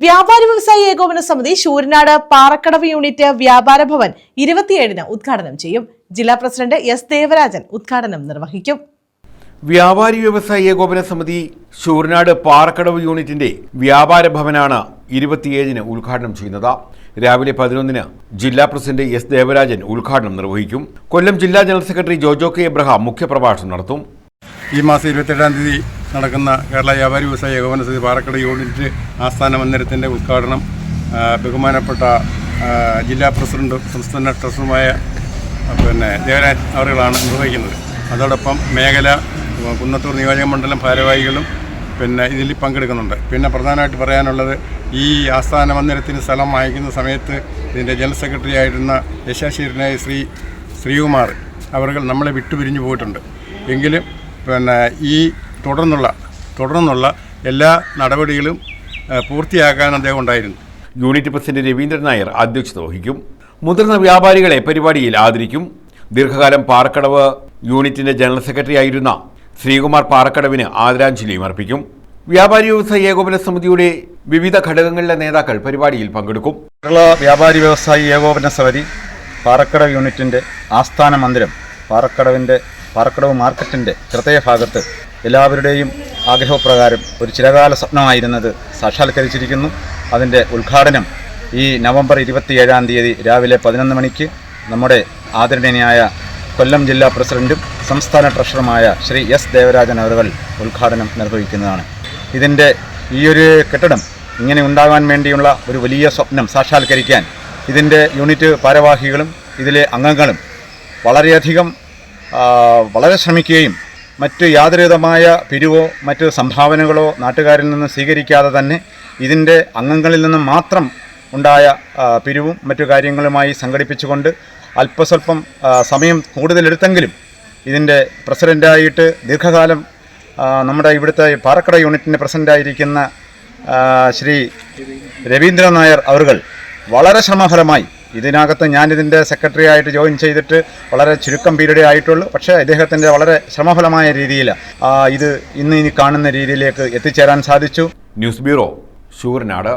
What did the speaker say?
വ്യാപാരി വ്യവസായി ഏകോപന സമിതി ശൂരനാട് പാറക്കടവ് യൂണിറ്റ് വ്യാപാര ഭവൻ ഇരുപത്തിയേഴിന് ഉദ്ഘാടനം ചെയ്യും. ജില്ലാ പ്രസിഡന്റ് എസ് ദേവരാജൻ ഉദ്ഘാടനം നിർവഹിക്കും. വ്യാപാരി വ്യവസായി ഏകോപന സമിതി ശൂർനാട് പാറക്കടവ് യൂണിറ്റിന്റെ വ്യാപാര ഭവനാണ് ഇരുപത്തിയേഴിന് ഉദ്ഘാടനം ചെയ്യുന്നത്. രാവിലെ പതിനൊന്നിന് ജില്ലാ പ്രസിഡന്റ് എസ് ദേവരാജൻ ഉദ്ഘാടനം നിർവഹിക്കും. കൊല്ലം ജില്ലാ general secretary Jojo K Abraham മുഖ്യപ്രഭാഷണം നടത്തും. ഈ മാസം ഇരുപത്തെട്ടാം തീയതി നടക്കുന്ന കേരള വ്യാപാരി വ്യവസായ ഏകോപന സമിതി പാറക്കട യൂണിറ്റ് ആസ്ഥാന മന്ദിരത്തിന്റെ ഉദ്ഘാടനം ബഹുമാനപ്പെട്ട ജില്ലാ പ്രസിഡന്റും സംസ്ഥാന ട്രഷറുമായ പിന്നെ ദേവരാജ് അവറുകളാണ് നിർവഹിക്കുന്നത്. അതോടൊപ്പം മേഖല കുന്നത്തൂർ നിയോജക മണ്ഡലം ഭാരവാഹികളും പിന്നെ ഇതിൽ പങ്കെടുക്കുന്നുണ്ട്. പിന്നെ പ്രധാനമായിട്ട് പറയാനുള്ളത് ഈ ആസ്ഥാന മന്ദിരത്തിന് സ്ഥലം വാങ്ങിക്കുന്ന സമയത്ത് ഇതിന്റെ ജനറൽ സെക്രട്ടറി ആയിരുന്ന യശാശീരനായ ശ്രീ ശ്രീകുമാർ അവർ നമ്മളെ വിട്ടുപിരിഞ്ഞു പോയിട്ടുണ്ട്. എങ്കിലും പിന്നെ ഈ തുടർന്നുള്ള തുടർന്നുള്ള എല്ലാ നടപടികളും പൂർത്തിയാക്കാൻ അദ്ദേഹം ഉണ്ടായിരുന്നു. യൂണിറ്റ് പ്രസിഡന്റ് രവീന്ദ്രൻ നായർ അധ്യക്ഷത വഹിക്കും. മുതിർന്ന വ്യാപാരികളെ പരിപാടിയിൽ ആദരിക്കും. ദീർഘകാലം പാറക്കടവ് യൂണിറ്റിന്റെ ജനറൽ സെക്രട്ടറി ആയിരുന്ന ശ്രീകുമാർ പാറക്കടവിന് ആദരാഞ്ജലിയും അർപ്പിക്കും. വ്യാപാരി വ്യവസായി ഏകോപന സമിതിയുടെ വിവിധ ഘടകങ്ങളിലെ നേതാക്കൾ പരിപാടിയിൽ പങ്കെടുക്കും. കേരള വ്യാപാരി വ്യവസായി ഏകോപന സമിതി പാറക്കടവ് യൂണിറ്റിന്റെ ആസ്ഥാന മന്ദിരം പാറക്കടവിന്റെ പാറക്കടവ് മാർക്കറ്റിന്റെ ഹൃദയഭാഗത്ത് എല്ലാവരുടെയും ആഗ്രഹപ്രകാരം ഒരു ചിരകാല സ്വപ്നമായിരുന്നത് സാക്ഷാത്കരിച്ചിരിക്കുന്നു. അതിന്റെ ഉദ്ഘാടനം ഈ നവംബർ ഇരുപത്തിയേഴാം തീയതി രാവിലെ പതിനൊന്ന് മണിക്ക് നമ്മുടെ ആദരണീയനായ കൊല്ലം ജില്ലാ പ്രസിഡന്റും സംസ്ഥാന ട്രഷററുമായ ശ്രീ എസ് ദേവരാജൻ അവരുകൾ ഉദ്ഘാടനം നിർവഹിക്കുന്നതാണ്. ഇതിന്റെ ഈ ഒരു കെട്ടിടം ഇങ്ങനെ ഉണ്ടാകാൻ വേണ്ടിയുള്ള ഒരു വലിയ സ്വപ്നം സാക്ഷാത്കരിക്കാൻ ഇതിന്റെ യൂണിറ്റ് ഭാരവാഹികളും ഇതിലെ അംഗങ്ങളും വളരെയധികം വളരെ ശ്രമിക്കുകയും മറ്റ് യാതൊരുവിധമായ പിരിവോ മറ്റ് സംഭാവനകളോ നാട്ടുകാരിൽ നിന്ന് സ്വീകരിക്കാതെ തന്നെ ഇതിന്റെ അംഗങ്ങളിൽ നിന്ന് മാത്രം ഉണ്ടായ പിരിവും മറ്റു കാര്യങ്ങളുമായി സംഘടിപ്പിച്ചുകൊണ്ട് അല്പസ്വല്പം സമയം കൂടുതലെടുത്തെങ്കിലും ഇതിന്റെ പ്രസിഡന്റായിട്ട് ദീർഘകാലം നമ്മുടെ ഇവിടുത്തെ പാറക്കട യൂണിറ്റിന്റെ പ്രസിഡന്റായിരിക്കുന്ന ശ്രീ രവീന്ദ്രൻ നായർ അവറുകൾ വളരെ ശ്രമഫലമായി ഇതിനകത്ത് ഞാനിതിന്റെ സെക്രട്ടറി ആയിട്ട് ജോയിൻ ചെയ്തിട്ട് വളരെ ചുരുക്കം പീരീഡേ ആയിട്ടുള്ളൂ. പക്ഷേ അദ്ദേഹത്തിന്റെ വളരെ ശ്രമഫലമായ രീതിയിൽ ഇത് ഇന്ന് ഇനി കാണുന്ന രീതിയിലേക്ക് എത്തിച്ചേരാൻ സാധിച്ചു. News bureau Sooranad